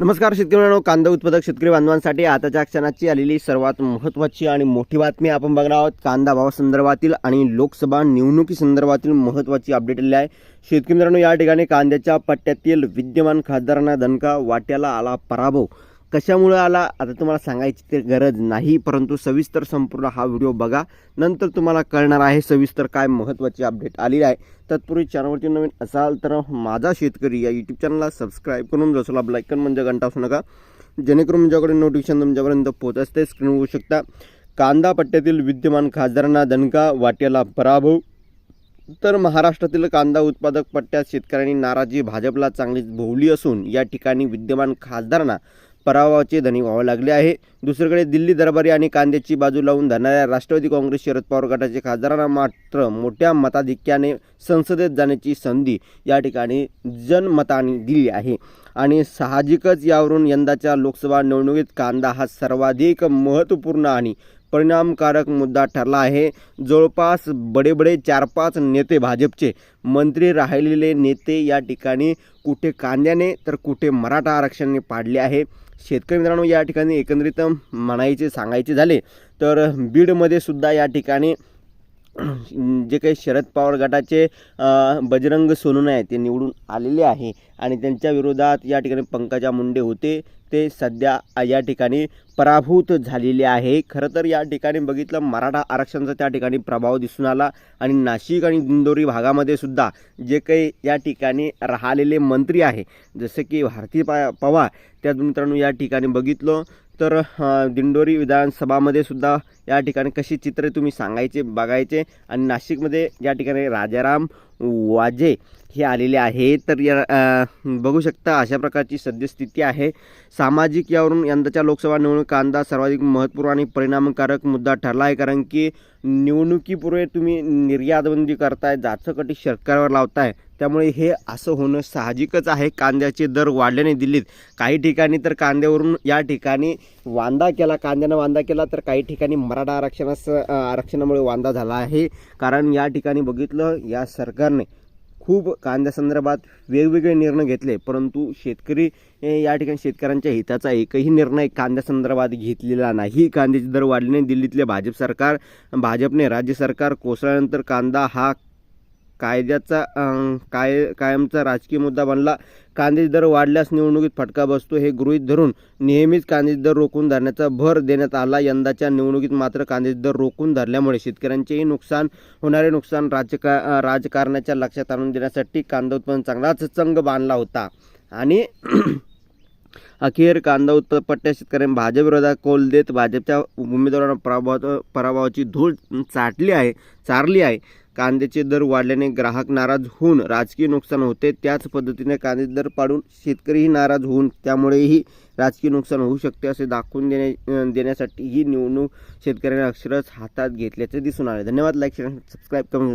नमस्कार शेतकऱ्यांनो कांदा उत्पादक शेतकरी बांधवांसाठी आताच्या क्षणाची आलेली सर्वात महत्त्वाची आणि मोठी बातमी आपण बघणार आहोत. कांदा भावासंदर्भातील आणि लोकसभा निवडणुकी संदर्भातील महत्त्वाची अपडेट आलेली आहे. शेतकरी मित्रांनो या ठिकाणी कांद्याच्या पट्ट्यातील विद्यमान खासदारांना दणका वाट्याला आला पराभव. कशामुळे आला? आता तुम्हाला सांगायची ते गरज नाही परंतु सविस्तर संपूर्ण हा व्हिडिओ बघा. नंतर तुम्हाला कळणार आहे सविस्तर काय महत्त्वाची अपडेट आली आहे. तत्पूर्वी चॅनलवरती नवीन असाल तर माझा शेतकरी या यूट्यूब चॅनलला सबस्क्राईब करून जसला ब्लायकन म्हणजे घंटा असू नका. जेणेकरून तुमच्याकडे नोटिफिकेशन तुमच्यापर्यंत पोच असते स्क्रीन होऊ शकता. कांदा पट्ट्यातील विद्यमान खासदारांना दणका वाट्याला पराभव. तर महाराष्ट्रातील कांदा उत्पादक पट्ट्यात शेतकऱ्यांनी नाराजी भाजपला चांगलीच भोवली असून या ठिकाणी विद्यमान खासदारांना पराभवाचे धनी व्हावे लागले आहे. दुसरीकडे दिल्ली दरबारी आणि कांद्याची बाजू लावून धरणाऱ्या राष्ट्रवादी काँग्रेस शरद पवार गटाचे खासदारांना मात्र मोठ्या मताधिक्याने संसदेत जाण्याची संधी या ठिकाणी जनमताने दिली आहे. आणि साहजिकच यावरून यंदाच्या लोकसभा निवडणुकीत कांदा हा सर्वाधिक महत्त्वपूर्ण आणि परिणामकारक मुद्दा ठरला आहे. जवळपास बडे बडे चार पाच नेते भाजपचे मंत्री राहिलेले नेते या ठिकाणी कुठे कांद्याने तर कुठे मराठा आरक्षणाने पाडले आहे. शेतकरी मित्रांनो या ठिकाणी एकंदरीत म्हणायचे सांगायचे झाले तर बीडमध्ये सुद्धा या ठिकाणी जे काही शरद पवार गटाचे बजरंग सोनून आहे ते निवडून आलेले आहे. आणि त्यांच्या विरोधात या ठिकाणी पंकजा मुंडे होते. ते सध्या या ठिकाणी पराभूत झालेले आहे. खरं तर या ठिकाणी बघितलं मराठा आरक्षणाचा त्या ठिकाणी प्रभाव दिसून आला. आणि नाशिक आणि दिंडोरी भागामध्ये सुद्धा जे काही या ठिकाणी राहिलेले मंत्री आहे जसे की भारती पा पवार त्या मित्रांनो या ठिकाणी बघितलं तर दिंडोरी विधानसभामध्ये सुद्धा या ठिकाणी कशी चित्रे तुम्ही सांगायचे बघायचे आणि नाशिकमध्ये या ठिकाणी राजाराम वाजे हे आलेले आहे तर या बघू शकता अशा प्रकारची सद्यस्थिती आहे. सामाजिक यावरून यंदाच्या लोकसभा निवडणूक अंदाज सर्वाधिक महत्त्वपूर्ण आणि परिणामकारक मुद्दा ठरला आहे कारण की निवडणुकीपूर्वी तुम्ही निर्यातबंदी करताय जाचकटी सरकारवर लावताय. त्यामुळे हे असं होणं साहजिकच आहे. कांद्याचे दर वाढल्याने दिल्लीत काही ठिकाणी तर कांद्यावरून या ठिकाणी वांदा केला कांद्यानं वांदा केला तर काही ठिकाणी मराठा आरक्षणास आरक्षणामुळे वांदा झाला आहे. कारण या ठिकाणी बघितलं या सरकारने खूप कांद्यासंदर्भात वेगवेगळे निर्णय घेतले. परंतु शेतकरी या ठिकाणी शेतकऱ्यांच्या हिताचा एकही निर्णय कांद्यासंदर्भात घेतलेला नाही. कांद्याचे दर वाढल्याने दिल्लीतले भाजप सरकार भाजपने राज्य सरकार कोसळल्यानंतर कांदा हा कायद्याचा काय कायमचा राजकीय मुद्दा बनला. कांद्याचे दर वाढल्यास निवडणुकीत फटका बसतो हे गृहीत धरून नेहमीच कांद्याचे दर रोखून धरण्याचा भर देण्यात आला. यंदाच्या निवडणुकीत मात्र कांद्याचे दर रोखून धरल्यामुळे शेतकऱ्यांचेही नुकसान होणारे नुकसान राजका राजकारणाच्या लक्षात आणून देण्यासाठी कांदा उत्पन्न चांगलाच चंग बांधला होता. आणि अखेर कांदा उत्पादक पट्ट्या शेतकऱ्यांनी भाजपविरोधात कौल देत भाजपच्या उमेदवारांना पराभव पराभवाची धूळ चाटली आहे चारली आहे. कांद्याचे दर वाढल्याने ग्राहक नाराज होऊन राजकीय नुकसान होते त्याच पद्धतीने कांदे दर पाडून शेतकरीही नाराज होऊन त्यामुळेही राजकीय नुकसान होऊ शकते असे दाखवून देण्या देण्यासाठी ही निवडणूक शेतकऱ्यांनी अक्षरच हातात घेतल्याचे दिसून आले. धन्यवाद. लाईक शेअर सबस्क्राईब करून